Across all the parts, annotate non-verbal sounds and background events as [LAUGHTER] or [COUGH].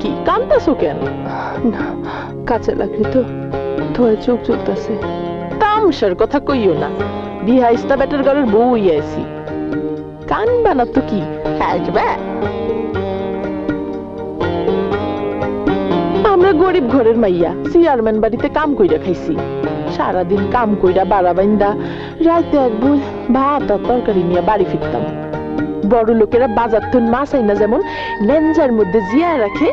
কি কান্দাছো কেন? না কাঁচা লাগলে তো ধোয়া চোখ জ্বলতেছে। তামসার কথা কইও না বিহা ইস্তা বেটার ঘরের বউ তো কি? আমরা গরিব ঘরের মাইয়া চেয়ারম্যান বাড়িতে কাম কইরা খাইছি। সারাদিন কাম কইরা বাড়া বাইন্দা রাইতে এক বই ভাত আর তরকারি নিয়ে বাড়ি ফিরতাম। বড় লোকেরা বাজার থেকে মাছ আইনা যেমন লেঞ্জার মধ্যে জিয়া রাখে,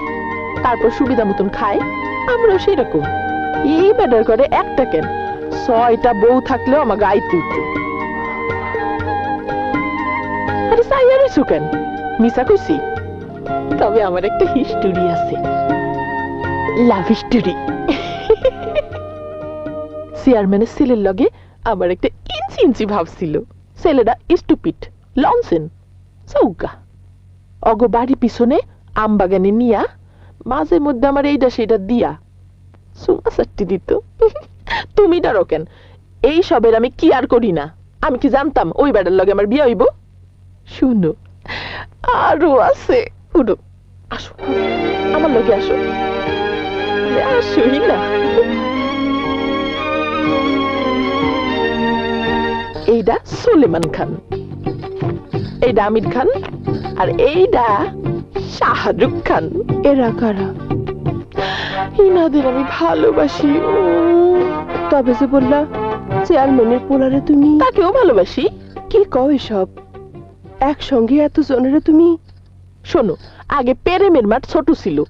তারপর সুবিধা মতন খায়, আমরাও সেরকম। এই বেটার করে একটা কেন? ছয়টা বউ থাকলেও আমাকে আইতে উঠতো আরে মিসা তবে আমার একটা হিস্টোরি আছে। লাভ হিস্টোরি চেয়ারম্যানের ছেলের লগে আমার একটা ইঞ্চি ইঞ্চি ভাব ছিল। ছেলেটা স্টুপিট লনসেন চৌকা। অগ বাড়ি পিছনে আম বাগানে নিয়া, মাঝে মধ্যে আমার এইটা সেটা দিয়া। সুমা চারটি দিত। [LAUGHS] তুমি ডারো কেন? এই সবের আমি কি আর করি না? আমি কি জানতাম ওই বেড়ার লগে আমার বিয়ে হইব? শুনো, আরও আছে। উডো আসো। আমার লগে আসো। আসোই না। এইটা সুলেমান খান। এইটা আমির খান আর এইটা শাহরুখ খান। এরা কারা? ইনাদের আমি ভালোবাসি। ও তবে যে বললা চেয়ারম্যানের পোলারে তুমি। তাকেও ভালোবাসি। কি কও এসব? একসঙ্গে এত জনেরে তুমি? শোনো আগে পেরেমের মাঠ ছোট ছিল।